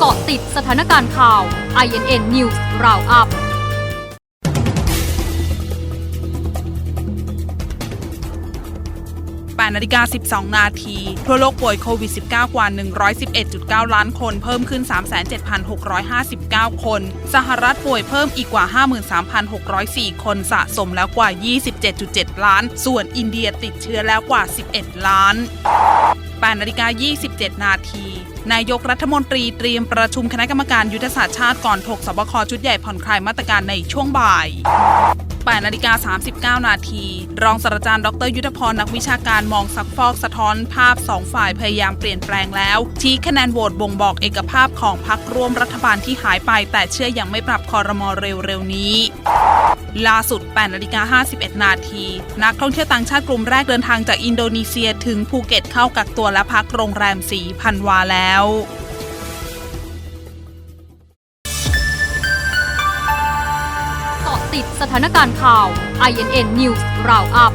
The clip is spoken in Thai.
เกาะติดสถานการณ์ข่าว INN News Roundup 8นาฬิกา 12 นาที ทั่วโลกป่วยโควิด -19 กว่า 111.9 ล้านคน เพิ่มขึ้น 37,659 คน สหรัฐป่วยเพิ่มอีกกว่า 53,604 คนสะสมแล้วกว่า 27.7 ล้าน ส่วนอินเดียติดเชื้อแล้วกว่า 11 ล้าน 8นาฬิกา27 นาที นายกรัฐมนตรีเตรียมประชุมคณะกรรมการยุทธศาสตร์ชาติก่อนถกสบคชุดใหญ่ผ่อนคลายมาตรการในช่วงบ่าย8นาฬิกา39 นาที รองศาสตราจารย์ ดร ยุทธพร นักวิชาการมองซักฟอกสะท้อนภาพสองฝ่ายพยายามเปลี่ยนแปลงแล้ว ชี้คะแนนโหวตบ่งบอกเอกภาพของพรรคร่วมรัฐบาลที่หายไป แต่เชื่อยังไม่ปรับคอรมอเร็วๆนี้ ล่าสุด8นาฬิกา51 นาที นักท่องเที่ยวต่างชาติกลุ่มแรกเดินทางจากอินโดนีเซียถึงภูเก็ตเข้ากักตัวและพักโรงแรมสีพันวาแล้วเกาะติดสถานการณ์ข่าว INN News Roundup